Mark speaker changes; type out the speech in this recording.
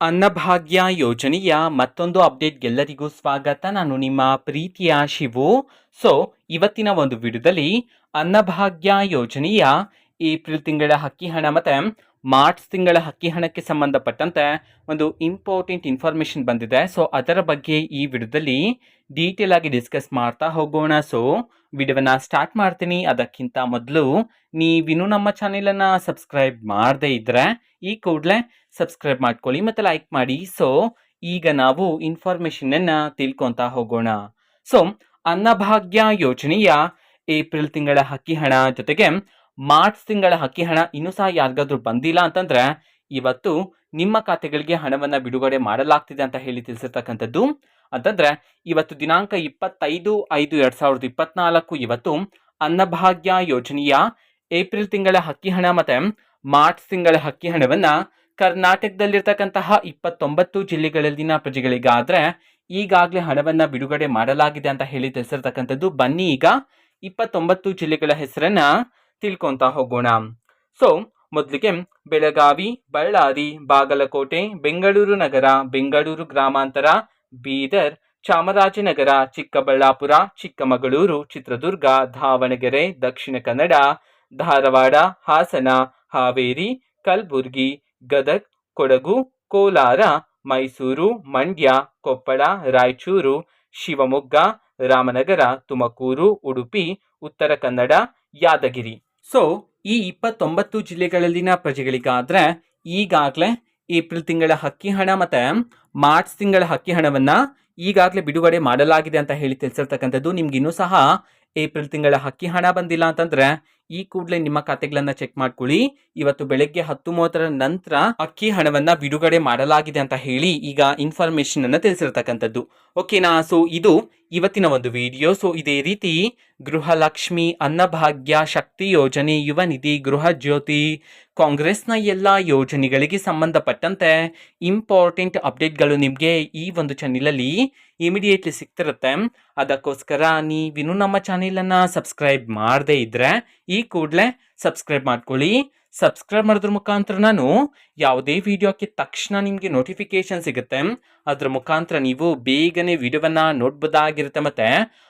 Speaker 1: ಅನ್ನಭಾಗ್ಯ ಯೋಜನೆಯ ಮತ್ತೊಂದು ಅಪ್ಡೇಟ್ ಎಲ್ಲರಿಗೂ ಸ್ವಾಗತ. ನಾನು ನಿಮ್ಮ ಪ್ರೀತಿಯ ಶಿವು. ಸೊ ಇವತ್ತಿನ ಒಂದು ವಿಡಿಯೋದಲ್ಲಿ ಅನ್ನಭಾಗ್ಯ ಯೋಜನೆಯ ಏಪ್ರಿಲ್ ತಿಂಗಳ ಹಕ್ಕಿ ಹಣ ಮತ್ತು ಮಾರ್ಚ್ ತಿಂಗಳ ಹಕ್ಕಿ ಹಣಕ್ಕೆ ಸಂಬಂಧಪಟ್ಟಂತೆ ಒಂದು ಇಂಪಾರ್ಟೆಂಟ್ ಇನ್ಫಾರ್ಮೇಷನ್ ಬಂದಿದೆ. ಸೊ ಅದರ ಬಗ್ಗೆ ಈ ವಿಡಿಯೋದಲ್ಲಿ ಡೀಟೇಲ್ ಆಗಿ ಡಿಸ್ಕಸ್ ಮಾಡ್ತಾ ಹೋಗೋಣ. ಸೊ ವಿಡಿಯೋವನ್ನ ಸ್ಟಾರ್ಟ್ ಮಾಡ್ತೀನಿ. ಅದಕ್ಕಿಂತ ಮೊದಲು ನೀವಿನ್ನೂ ನಮ್ಮ ಚಾನೆಲನ್ನು ಸಬ್ಸ್ಕ್ರೈಬ್ ಮಾಡದೇ ಇದ್ದರೆ ಈ ಕೂಡಲೇ ಸಬ್ಸ್ಕ್ರೈಬ್ ಮಾಡ್ಕೊಳ್ಳಿ ಮತ್ತು ಲೈಕ್ ಮಾಡಿ. ಸೊ ಈಗ ನಾವು ಇನ್ಫಾರ್ಮೇಷನನ್ನು ತಿಳ್ಕೊತಾ ಹೋಗೋಣ. ಸೊ ಅನ್ನಭಾಗ್ಯ ಯೋಜನೆಯ ಏಪ್ರಿಲ್ ತಿಂಗಳ ಹಕ್ಕಿ ಹಣ ಜೊತೆಗೆ ಮಾರ್ಚ್ ತಿಂಗಳ ಹಕ್ಕಿ ಹಣ ಇನ್ನೂ ಸಹ ಯಾರಿಗಾದ್ರೂ ಬಂದಿಲ್ಲ ಅಂತಂದ್ರೆ ಇವತ್ತು ನಿಮ್ಮ ಖಾತೆಗಳಿಗೆ ಹಣವನ್ನು ಬಿಡುಗಡೆ ಮಾಡಲಾಗ್ತಿದೆ ಅಂತ ಹೇಳಿ ತಿಳಿಸಿರ್ತಕ್ಕಂಥದ್ದು. ಅಂತಂದ್ರೆ ಇವತ್ತು ದಿನಾಂಕ ಇಪ್ಪತ್ತೈದು ಐದು ಎರಡ್ ಸಾವಿರದ ಇಪ್ಪತ್ನಾಲ್ಕು ಇವತ್ತು ಅನ್ನಭಾಗ್ಯ ಯೋಜನೆಯ ಏಪ್ರಿಲ್ ತಿಂಗಳ ಹಕ್ಕಿ ಹಣ ಮತ್ತೆ ಮಾರ್ಚ್ ತಿಂಗಳ ಹಕ್ಕಿ ಹಣವನ್ನ ಕರ್ನಾಟಕದಲ್ಲಿರ್ತಕ್ಕಂತಹ ಇಪ್ಪತ್ತೊಂಬತ್ತು ಜಿಲ್ಲೆಗಳಲ್ಲಿನ ಪ್ರಜೆಗಳಿಗಾದ್ರೆ ಈಗಾಗಲೇ ಹಣವನ್ನ ಬಿಡುಗಡೆ ಮಾಡಲಾಗಿದೆ ಅಂತ ಹೇಳಿ ತಿಳಿಸಿರ್ತಕ್ಕಂಥದ್ದು. ಬನ್ನಿ ಈಗ ಇಪ್ಪತ್ತೊಂಬತ್ತು ಜಿಲ್ಲೆಗಳ ಹೆಸರನ್ನ ತಿಳ್ಕೊಂತ ಹೋಗೋಣ. ಸೊ ಮೊದಲಿಗೆ ಬೆಳಗಾವಿ, ಬಳ್ಳಾರಿ, ಬಾಗಲಕೋಟೆ, ಬೆಂಗಳೂರು ನಗರ, ಬೆಂಗಳೂರು ಗ್ರಾಮಾಂತರ ಬೀದರ್, ಚಾಮರಾಜನಗರ, ಚಿಕ್ಕಬಳ್ಳಾಪುರ, ಚಿಕ್ಕಮಗಳೂರು, ಚಿತ್ರದುರ್ಗ, ದಾವಣಗೆರೆ, ದಕ್ಷಿಣ ಕನ್ನಡ, ಧಾರವಾಡ, ಹಾಸನ, ಹಾವೇರಿ, ಕಲಬುರಗಿ, ಗದಗ್, ಕೊಡಗು, ಕೋಲಾರ, ಮೈಸೂರು, ಮಂಡ್ಯ, ಕೊಪ್ಪಳ, ರಾಯಚೂರು, ಶಿವಮೊಗ್ಗ, ರಾಮನಗರ, ತುಮಕೂರು, ಉಡುಪಿ, ಉತ್ತರ ಕನ್ನಡ, ಯಾದಗಿರಿ. ಸೊ ಈ ಇಪ್ಪತ್ತೊಂಬತ್ತು ಜಿಲ್ಲೆಗಳಲ್ಲಿನ ಪ್ರಜೆಗಳಿಗಾದ್ರೆ ಈಗಾಗಲೇ ಏಪ್ರಿಲ್ ತಿಂಗಳ ಹಕ್ಕಿ ಹಣ ಮತ್ತೆ ಮಾರ್ಚ್ ತಿಂಗಳ ಹಕ್ಕಿ ಹಣವನ್ನ ಈಗಾಗಲೇ ಬಿಡುಗಡೆ ಮಾಡಲಾಗಿದೆ ಅಂತ ಹೇಳಿ ತಿಳಿಸಿರ್ತಕ್ಕಂಥದ್ದು. ನಿಮ್ಗೆ ಇನ್ನೂ ಸಹ ಏಪ್ರಿಲ್ ತಿಂಗಳ ಹಕ್ಕಿ ಹಣ ಬಂದಿಲ್ಲ ಅಂತಂದ್ರೆ ಈ ಕೂಡಲೇ ನಿಮ್ಮ ಖಾತೆಗಳನ್ನು ಚೆಕ್ ಮಾಡ್ಕೊಳ್ಳಿ. ಇವತ್ತು ಬೆಳಗ್ಗೆ ಹತ್ತು ಮೂವತ್ತರ ನಂತರ ಅಕ್ಕಿ ಹಣವನ್ನ ಬಿಡುಗಡೆ ಮಾಡಲಾಗಿದೆ ಅಂತ ಹೇಳಿ ಈಗ ಇನ್ಫಾರ್ಮೇಶನ್ ಅನ್ನ ತಿಳಿಸಿರ್ತಕ್ಕಂಥದ್ದು. ಓಕೆನಾ ಸೊ ಇದು ಇವತ್ತಿನ ಒಂದು ವಿಡಿಯೋ ಸೊ ಇದೇ ರೀತಿ ಗೃಹಲಕ್ಷ್ಮಿ ಅನ್ನಭಾಗ್ಯ ಶಕ್ತಿ ಯೋಜನೆ ಯುವ ನಿಧಿ ಗೃಹ ಜ್ಯೋತಿ. ಕಾಂಗ್ರೆಸ್ನ ಎಲ್ಲ ಯೋಜನೆಗಳಿಗೆ ಸಂಬಂಧಪಟ್ಟಂತೆ ಇಂಪಾರ್ಟೆಂಟ್ ಅಪ್ಡೇಟ್ಗಳು ನಿಮಗೆ ಈ ಒಂದು ಚಾನಲಲ್ಲಿ ಇಮಿಡಿಯೇಟ್ಲಿ ಸಿಗ್ತಿರುತ್ತೆ. ಅದಕ್ಕೋಸ್ಕರ ನೀವಿನ್ನೂ ನಮ್ಮ ಚಾನೆಲನ್ನು ಸಬ್ಸ್ಕ್ರೈಬ್ ಮಾಡದೇ ಇದ್ದರೆ ಈ ಕೂಡಲೇ ಸಬ್ಸ್ಕ್ರೈಬ್ ಮಾಡ್ಕೊಳ್ಳಿ. ಸಬ್ಸ್ಕ್ರೈಬ್ ಮಾಡಿದ್ರ ಮುಖಾಂತರ ನಾನು ಯಾವುದೇ ವಿಡಿಯೋಕ್ಕೆ ತಕ್ಷಣ ನಿಮಗೆ ನೋಟಿಫಿಕೇಶನ್ ಸಿಗುತ್ತೆ. ಅದರ ಮುಖಾಂತರ ನೀವು ಬೇಗನೆ ವಿಡಿಯೋವನ್ನು ನೋಡ್ಬೋದಾಗಿರುತ್ತೆ ಮತ್ತು